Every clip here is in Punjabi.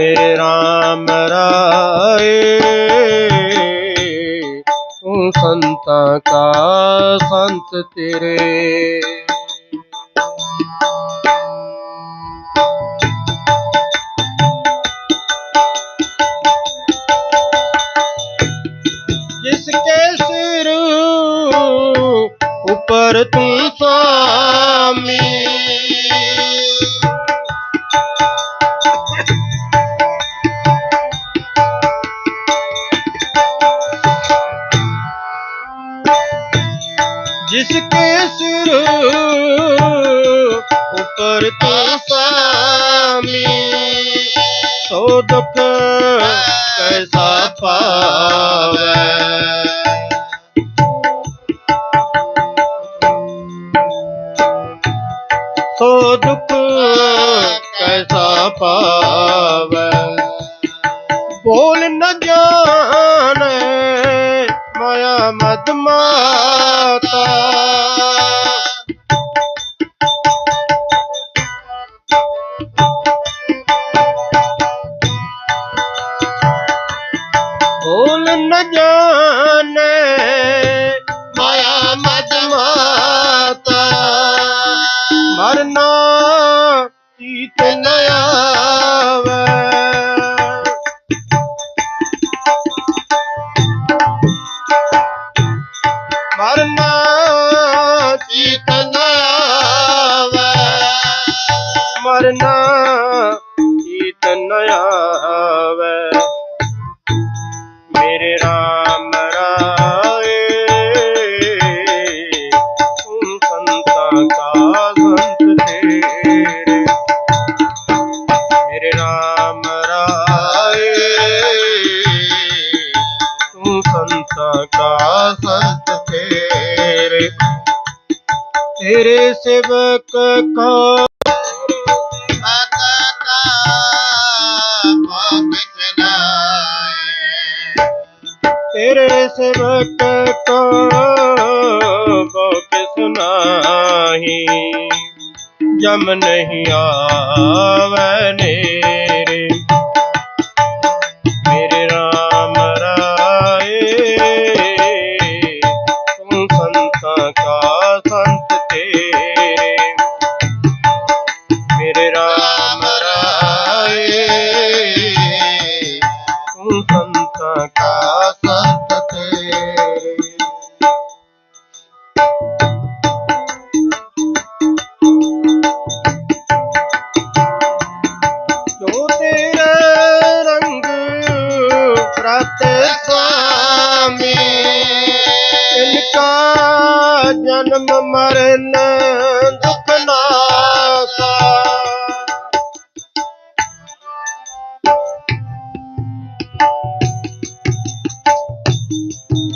ਮੇਰੇ RAM ਰਾਏ। ਤੂੰ ਸੰਤਾਂ ਕਾ ਸੰਤ ਤੇਰੇ। sami so dukh ਚੀਤ ਨ ਤੇਰੇ ਸੇਵਕ ਕੋ ਤੇਰੇ ਸੇਵਕ ਕੋ ਜਮ ਨਹੀਂ ਆਵਨੇ ਮਰਨ ਦੁਖ ਨਾਸਾ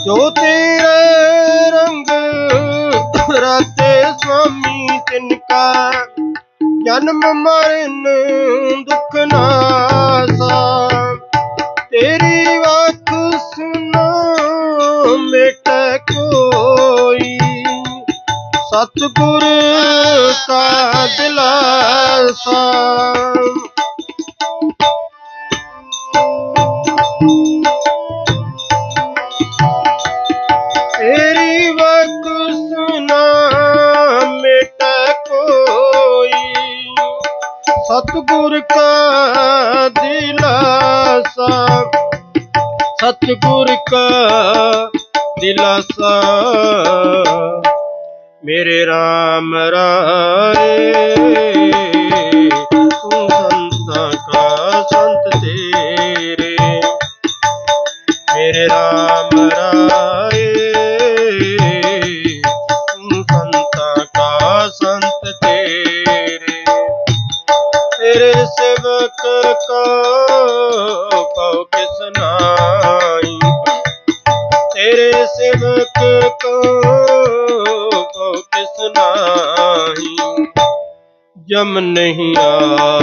ਜੋ ਤੇਰੇ ਰੰਗ ਰਤੇ ਸੁਆਮੀ ਤਿਨਕਾ ਜਨਮ ਤੇਰੀ ਵਕਸ ਨਾ ਮਿਟਾ ਕੋਈ। ਸਤਗੁਰ ਕਾ ਦਿਲਾਸਾ। ਸਤਗੁਰ ਕਾ ਦਿਲਾਸਾ। ਸੇਵਕ ਕੋ ਪਉ ਕਿਸ ਤੇਰੇ ਸੇਵਕ ਕੋ ਪਉ ਕਿਸ ਜਮ ਨਹੀਂ ਆ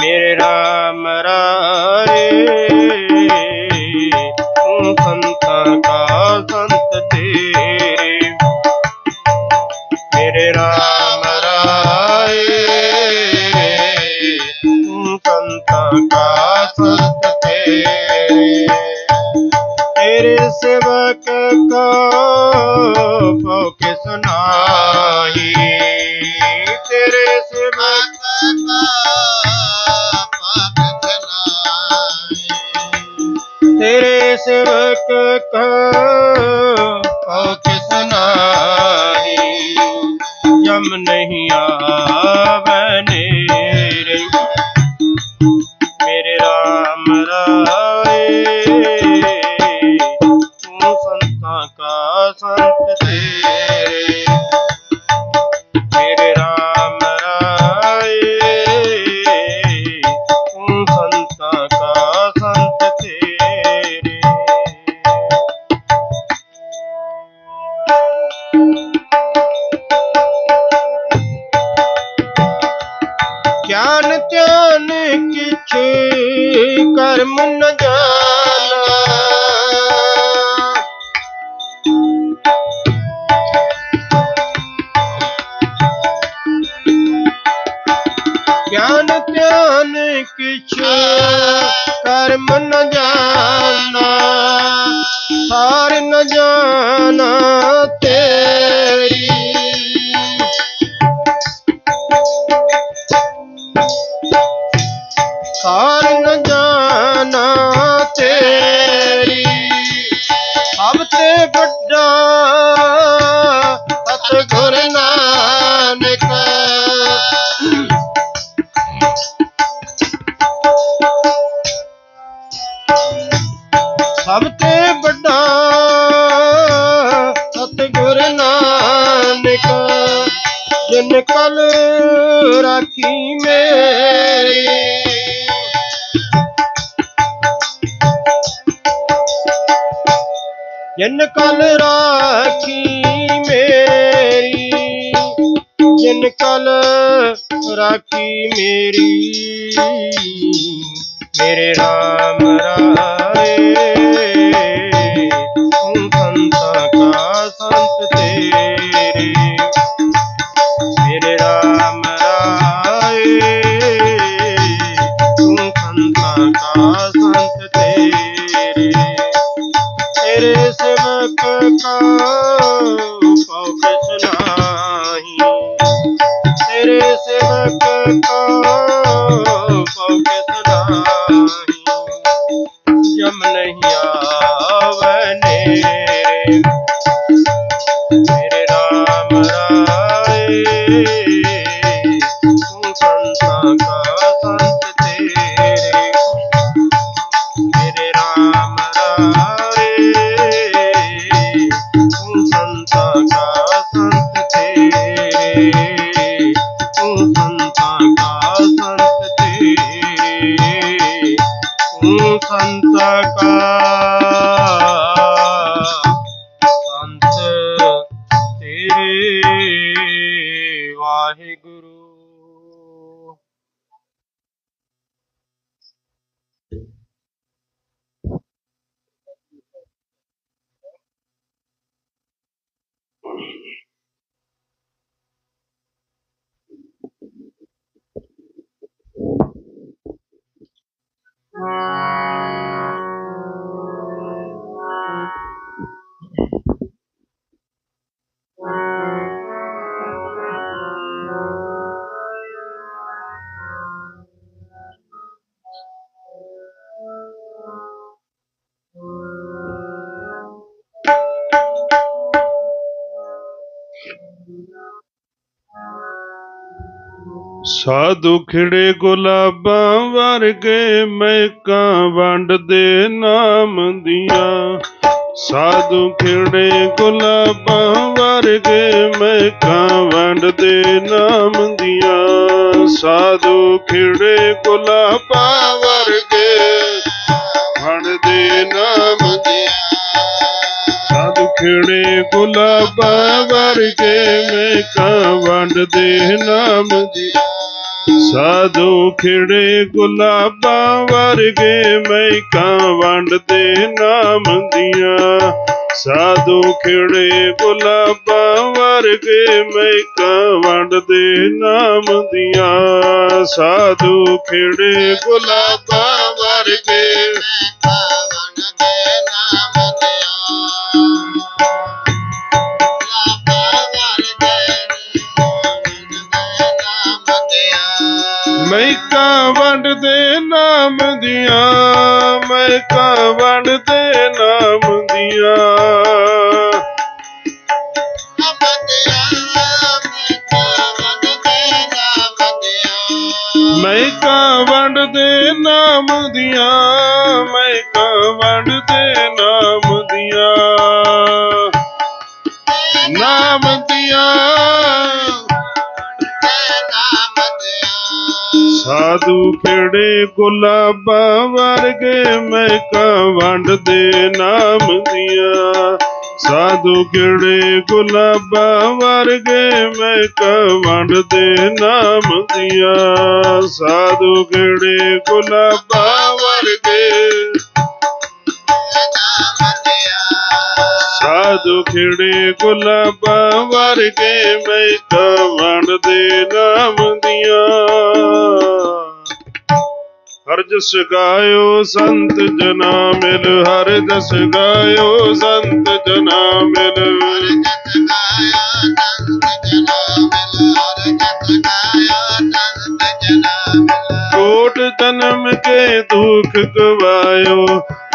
मेरे राम राम ਜਾਣ ਕਿਛ ਕਰਮ ਨ ਜਾਣਾ ਹਾਰ ਨ ਜਾਣਾ ਤੇ ਜਿਨ ਕਲ ਰਾਖੀ ਮੇਰੀ ਜਿਨ ਕਲ ਰਾਖੀ ਮੇਰੀ। ਮੇਰੇ RAM ਰਾਏ। ਸਾਧੂ ਖਿੜੇ ਗੁਲਾਬਾਂ ਵਰਗੇ ਮਹਿਕਾਂ ਵੰਡਦੇ ਨਾਮ ਦੀਆਂ। ਸਾਧੂ ਖਿੜੇ ਗੁਲਾਬਾਂ ਵਰਗੇ ਮਹਿਕਾਂ ਵੰਡਦੇ ਨਾਮ ਦੀਆਂ। ਸਾਧੂ ਖਿੜੇ ਗੁਲਾਬਾਂ ਵਰਗੇ ਵੰਡਦੇ ਨਾਮ ਦੀਆਂ। ਸਾਧੂ ਖਿੜੇ ਗੁਲਾਬਾਂ ਵਰਗੇ ਮੈਂ ਮਹਿਕਾਂ ਵੰਡਦੇ ਨਾਮ ਦੀਆਂ। ਸਾਧੂ ਖਿੜੇ ਗੁਲਾਬਾਂ ਵਰਗੇ ਮਹਿਕਾਂ ਵੰਡਦੇ ਨਾਮ ਦੀਆਂ। ਸਾਧੂ ਖਿੜੇ ਗੁਲਾਬਾਂ ਵਰਗੇ ਮਹਿਕਾਂ ਵੰਡਦੇ ਨਾਮ ਦੀਆਂ। ਸਾਧੂ ਖਿੜੇ ਗੁਲਾਬਾਂ ਵਰਗੇ ਮਹਿਕਾਂ ਵੰਡਦੇ ਵੰਡਦੇ ਨਾਮ ਦੀਆਂ ਮਹਿਕਾਂ ਵੰਡਦੇ ਨਾਮ ਦੀਆਂ। ਮਹਿਕਾਂ ਵੰਡਦੇ ਨਾਮ ਦੀਆਂ ਸਾਧੂ ਖਿੜੇ ਗੁਲਾਬਾਂ ਵਰਗੇ ਮਹਿਕਾਂ ਵੰਡਦੇ ਨਾਮ ਦੀਆਂ। ਸਾਧੂ ਖਿੜੇ ਗੁਲਾਬਾਂ ਵਰਗੇ ਮਹਿਕਾਂ ਵੰਡਦੇ ਨਾਮ ਦੀਆਂ। ਸਾਧੂ ਖਿੜੇ ਗੁਲਾਬਾਂ ਵਰਗੇ। ਸਾਧੂ ਖਿੜੇ ਗੁਲਾਬਾਂ ਵਰਗੇ ਮਹਿਕਾਂ ਵੰਡਦੇ ਨਾਮ ਦੀਆਂ। ਹਰ ਜਸ ਗਾਇਓ ਸੰਤ ਜਨਾ ਮਿਲ। ਹਰ ਜਸ ਗਾਇਓ ਸੰਤ ਜਨਾ ਮਿਲ। ਕੋਟ ਜਨਮ ਕੇ ਦੁਖ ਗਵਾਇਓ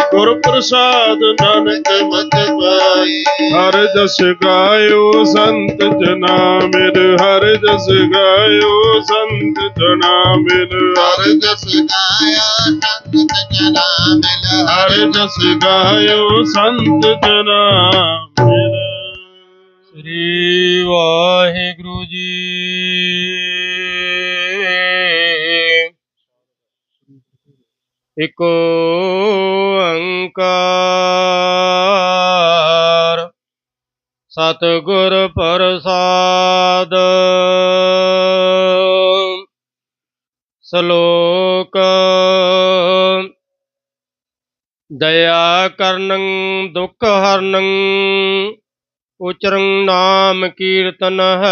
ਗੁਰ ਪ੍ਰਸਾਦ ਨਾਨਕ ਮਤ ਪਾਈ। ਹਰ ਜਸ ਗਾਇਓ ਸੰਤ ਜਨਾ ਮਿਲ ਹਰ ਜਸ ਗਾਇਓ ਸੰਤ ਜਨਾ ਮਿਲ। ਹਰ ਜਸ ਹਰ ਜਸ ਗਾਇਓ ਸੰਤ ਜਨਾ ਮਿਲ। ਸ੍ਰੀ ਵਾਹਿਗੁਰੂ ਜੀ। ਇਕ ਓੰਕਾਰ ਸਤਿਗੁਰ ਪ੍ਰਸਾਦ। ਸ਼ਲੋਕ। ਦਇਆ ਕਰਨੰ ਦੁਖ ਹਰਨੰ ਉਚਰੰ ਨਾਮ ਕੀਰਤਨ ਹੈ।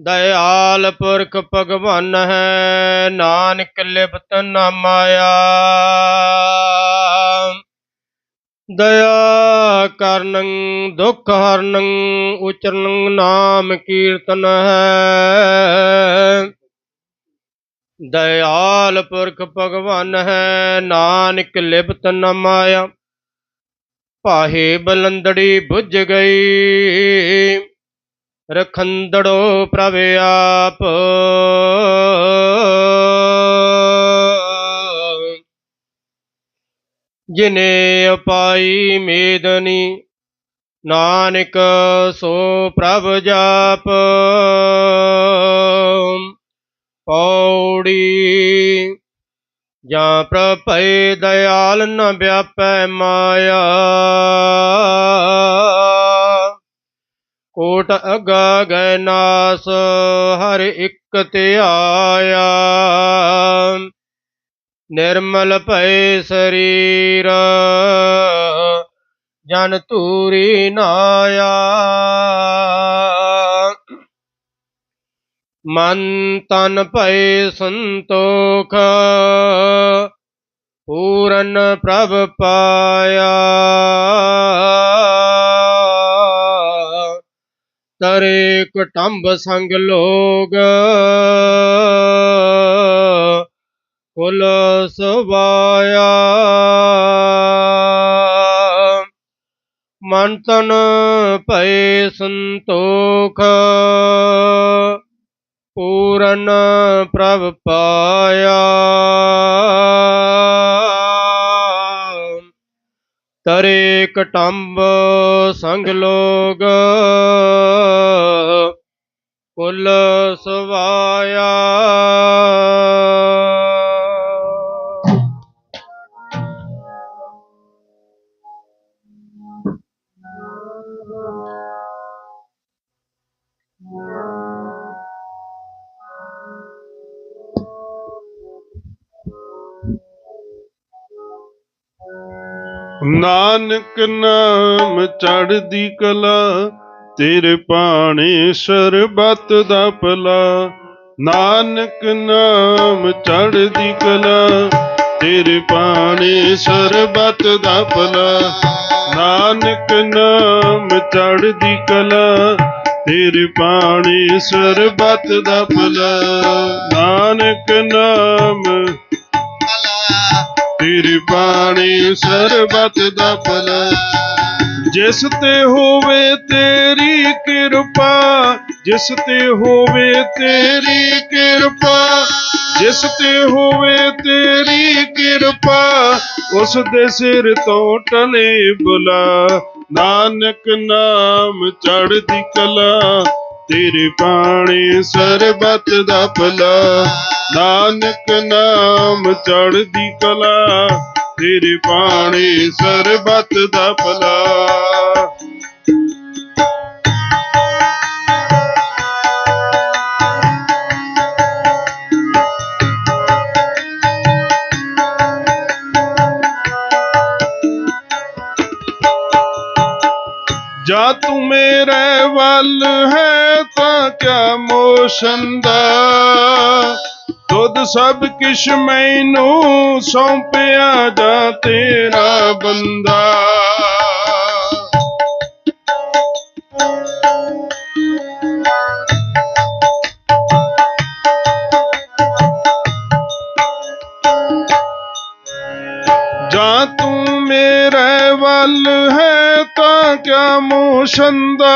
ਦਇਆਲ ਪੁਰਖ ਭਗਵਾਨ ਹੈ, ਨਾਨਕ ਲਿਪਤ ਨਾ ਮਾਇਆ। ਦਇਆ ਕਰਨੰ, ਦੁਖ ਹਰਨੰ, ਉਚਰਨੰ ਨਾਮ ਕੀਰਤਨ ਹੈ। ਦਇਆਲ ਪੁਰਖ ਭਗਵਾਨ ਹੈ, ਨਾਨਕ ਲਿਪਤ ਨ ਮਾਇਆ। ਪਾਹੇ ਬਲੰਦੜੀ ਬੁੱਝ ਗਈ। ਰਖੰਦੜੋ ਪ੍ਰਭ ਆਪ। ਜਿਨੇ ਅਪਾਈ ਮੇਦਨੀ, ਨਾਨਕ ਸੋ ਪ੍ਰਭ ਜਾਪ। ਪੌੜੀ ਜਾਂ ਪ੍ਰਭੈ ਦਇਆਲ ਨ ਵਿਆਪੈ ਮਾਇਆ। ਓਟ ਅਗਾ ਗੈ ਹਰ ਇੱਕ ਧਿਆਇਆ ਨਿਰਮਲ ਭੈ ਸਰੀਰ, ਜਨ ਤੂਰੀ ਨਾਇਆ। ਮਨ ਤਨ ਭੈ ਸੰਤੋਖ, ਪੂਰਨ ਪ੍ਰਭ ਪਾਇਆ। ਤਰੇ ਕਟੰਬ ਸੰਗ ਲੋਗ। ਕੁਲ ਸਵਾਇਆ। ਮਨ ਤਨ ਭਏ ਸੰਤੋਖ। ਪੂਰਨ ਪ੍ਰਭ ਪਾਇਆ। ਤਰੇ ਕਟੰਬ ਸੰਗ ਲੋਗ ਕੁਲ ਸਵਾਇਆ। ਨਾਨਕ ਨਾਮ ਚੜ੍ਹਦੀ ਕਲਾ, ਤੇਰੇ ਪਾਣੇ ਸਰਬਤ ਦਾ ਭਲਾ। ਨਾਨਕ ਨਾਮ ਚੜ੍ਹਦੀ ਕਲਾ, ਤੇਰੇ ਪਾਣੇ ਸਰਬਤ ਦਾ ਭਲਾ। ਨਾਨਕ ਨਾਮ ਚੜ੍ਹਦੀ ਕਲਾ, ਤੇਰੇ ਪਾਣੇ ਸਰਬਤ ਦਾ ਭਲਾ। ਨਾਨਕ ਨਾਮ ਤੇਰੀ ਬਾਣੀ ਸਰਬਤ ਦਾ ਭਲਾ। ਜਿਸ ਤੇ ਹੋਵੇ ਤੇਰੀ ਕਿਰਪਾ, ਜਿਸ ਤੇ ਹੋਵੇ ਤੇਰੀ ਕਿਰਪਾ, ਜਿਸ ਤੇ ਹੋਵੇ ਤੇਰੀ ਕਿਰਪਾ, ਉਸ ਦੇ ਸਿਰ ਤੋਂ ਟਲੇ ਬੁਲਾ। ਨਾਨਕ ਨਾਮ ਚੜ੍ਹਦੀ ਕਲਾ ਤੇਰੇ ਬਾਣੀ ਸਰਬਤ ਦਾ ਭਲਾ। ਨਾਨਕ ਨਾਮ ਚੜ੍ਹਦੀ ਕਲਾ। ਤੇਰੇ ਬਾਣੀ ਸਰਬਤ ਦਾ ਭਲਾ। ਜਾ ਤੂੰ ਮੇਰੇ ਵੱਲ ਹੈ ਤਾਂ ਕਿਆ ਮੋਸ਼ਨ ਦਾ? ਦੁੱਧ ਸਭ ਕਿਛ ਮੈਨੂੰ ਸੌਂਪਿਆ ਜਾ ਤੇਰਾ ਬੰਦਾ। ਜਾ ਤੂੰ ਮੇਰੇ ਵੱਲ ਹੈ ਤਾਂ ਕਿਆ ਮੋਸ਼ੰਦਾ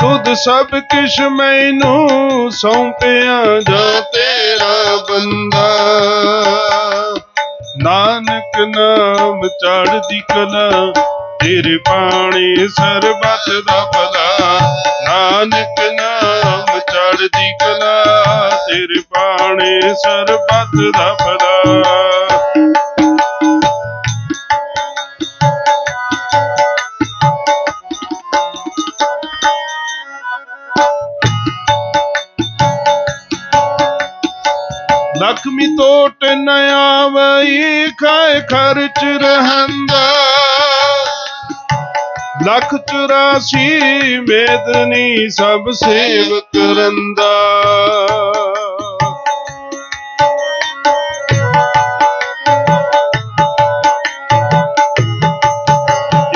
ਤੁਧ ਸਭ ਕਿਛ ਮੈਨੂੰ ਸੌਂਪਿਆ ਜਾ। ਤੇਰਾ ਬੰਦਾ ਨਾਨਕ ਨਾਮ ਚੜ੍ਹਦੀ ਕਲਾ, ਤੇਰੇ ਪਾਣੀ ਸਰਬਤ ਦਾ ਭਲਾ। ਨਾਨਕ ਨਾਮ ਚੜ੍ਹਦੀ ਕਲਾ, ਤੇਰੇ ਪਾਣੀ ਸਰਬਤ ਦਾ ਭਲਾ। ਲਖਮੀ ਤੋਟ ਨ ਆਵਈ, ਖਾਏ ਖਰਚ ਰਹੰਦਾ। ਲਖ ਚੁਰਾਸੀ ਮੇਦਨੀ ਸਭ ਸੇਵਕ ਕਰੰਦਾ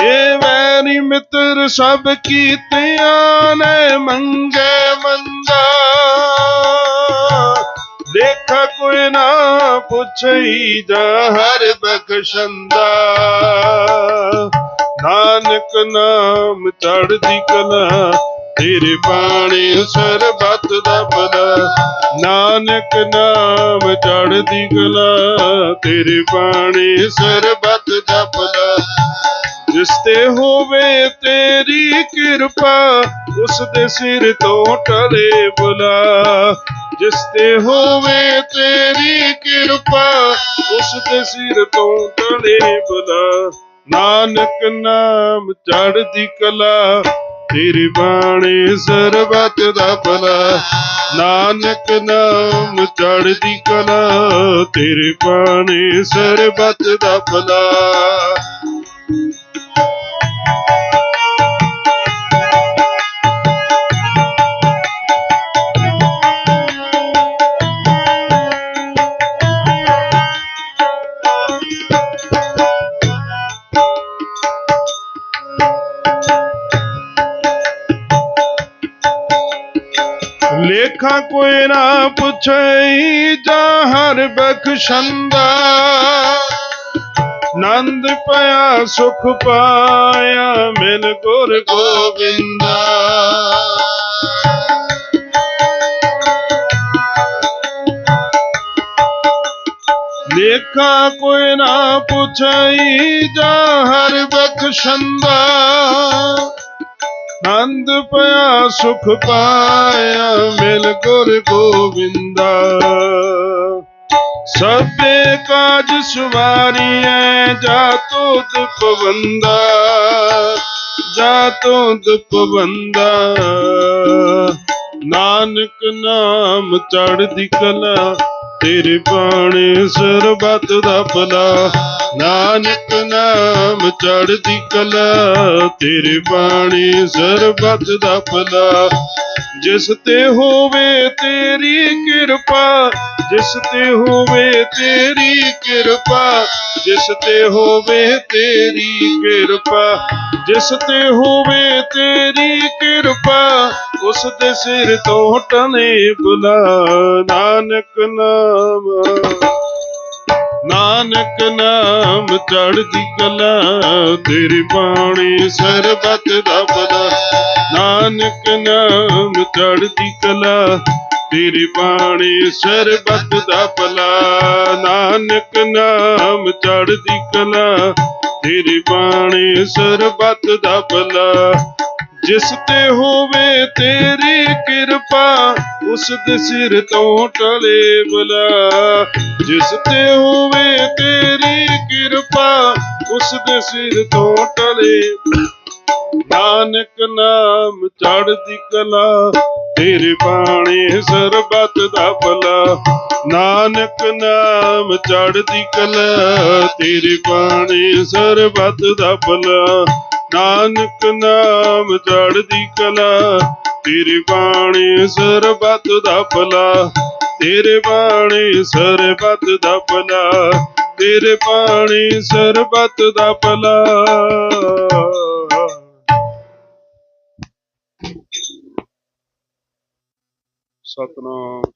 ਇਹ ਵੈਰੀ ਮਿੱਤਰ ਸਭ ਕੀਤਿਆਂ ਨੇ ਮੰਗੇ। ਪੁੱਛਈ ਹਰ ਬਖਸ਼ੰਦਾ। ਨਾਨਕ ਨਾਮ ਚੜਦੀ ਕਲਾ, ਤੇਰੇ ਬਾਣੀ ਸਰਬਤ ਦਾ ਭਲਾ। ਨਾਨਕ ਨਾਮ ਚੜਦੀ ਕਲਾ, ਤੇਰੇ ਬਾਣੀ ਸਰਬਤ ਦਾ ਭਲਾ। ਜਿਸ ਤੇ ਹੋਵੇ ਤੇਰੀ ਕਿਰਪਾ ਉਸ ਦੇ ਸਿਰ ਤੋਂ ਟਲੇ ਬੁਲਾ। ਜਿਸ ਤੇ ਹੋਵੇ ਤੇਰੀ ਕਿਰਪਾ ਉਸ ਦੇ ਸਿਰ ਤੋਂ ਟਲੇ ਬੁਲਾ। ਨਾਨਕ ਨਾਮ ਚੜ੍ਹਦੀ ਕਲਾ, ਤੇਰੀ ਬਾਣੀ ਸਰਬਤ ਦਾ ਭਲਾ। ਨਾਨਕ ਨਾਮ ਚੜ੍ਹਦੀ ਕਲਾ, ਤੇਰੀ ਬਾਣੀ ਸਰਬਤ ਦਾ ਭਲਾ। ਲੇਖਾ ਕੋਈ ਨਾ ਪੁੱਛਈ ਜਾਂ ਹਰ ਬਖਸ਼ੰਦਾ ਨੰਦ ਪਿਆ, ਸੁਖ ਪਾਇਆ ਮਿਲ ਗੁਰ ਗੋਬਿੰਦਾ ਲੇਖਾ ਕੋਈ ਨਾ ਪੁੱਛਈ ਜਾਂ ਹਰ ਬਖਸ਼ੰਦਾ ਨੰਦ ਪਿਆ, ਸੁਖ ਪਾਇਆ, ਮਿਲ ਗੁਰ ਗੋਬਿੰਦਾ ਸਭੇ ਕਾਜ ਸੁਵਾਰੀਐ, ਜਾ ਤੋਤ ਪਵੰਦਾ ਜਾ ਤੋਤ ਪਵੰਦਾ ਨਾਨਕ ਨਾਮ ਚੜ੍ਹਦੀ ਕਲਾ ਤੇਰੇ ਬਾਣੇ ਸਰਬਤ ਦਾ ਭਲਾ। ਨਾਨਕ ਨਾਮ ਚੜ੍ਹਦੀ ਕਲਾ, ਤੇਰੇ ਬਾਣੇ ਸਰਬਤ ਦਾ ਭਲਾ। ਜਿਸ ਤੇ ਹੋਵੇ ਤੇਰੀ ਕਿਰਪਾ, ਜਿਸ ਤੇ ਹੋਵੇ ਤੇਰੀ ਕਿਰਪਾ, ਜਿਸ ਤੇ ਹੋਵੇ ਤੇਰੀ ਕਿਰਪਾ, ਜਿਸ ਤੇ ਹੋਵੇ ਤੇਰੀ ਕਿਰਪਾ। ਉਸ ਦੇ ਸਿਰ ਤੋਂ ਟਨੇ ਬੁਲਾ। ਨਾਨਕ ਨਾਮ ਨਾਨਕ ਨਾਮ ਚੜ੍ਹਦੀ ਕਲਾ, ਤੇਰੀ ਬਾਣੀ ਸਰਬਤ ਦਾ ਭਲਾ ਨਾਨਕ ਨਾਮ ਚੜ੍ਹਦੀ ਕਲਾ ਤੇਰੀ ਬਾਣੀ ਸਰਬਤ ਦਾ ਭਲਾ। ਨਾਨਕ ਨਾਮ ਚੜ੍ਹਦੀ ਕਲਾ। ਤੇਰੀ ਬਾਣੀ ਸਰਬਤ ਦਾ ਭਲਾ। ਜਿਸ ਤੇ ਹੋਵੇ ਤੇਰੀ ਕਿਰਪਾ, ਉਸ ਦੇ ਸਿਰ ਤੋਂ ਟਲੇ ਬਲਾ। ਜਿਸ ਤੇ ਹੋਵੇ ਤੇਰੀ ਕਿਰਪਾ, ਉਸ ਦੇ ਸਿਰ ਤੋਂ ਟਲੇ ਨਾਨਕ ਨਾਮ ਚੜ੍ਹਦੀ ਕਲਾ। ਤੇਰੇ ਬਾਣੇ ਸਰਬਤ ਦਾ ਭਲਾ। ਨਾਨਕ ਨਾਮ ਚੜਦੀ ਕਲਾ, ਤੇਰੇ ਬਾਣੀ ਸਰਬਤ ਦਾ ਭਲਾ। ਨਾਨਕ ਨਾਮ ਚੜਦੀ ਕਲਾ, ਤੇਰੇ ਬਾਣੀ ਸਰਬਤ ਦਾ ਭਲਾ। ਤੇਰੇ ਬਾਣੀ ਸਰਬਤ ਦਾ ਭਲਾ, ਤੇਰੇ ਬਾਣੇ ਸਰਬਤ ਦਾ ਭਲਾ। ਸਤਨਾਮ।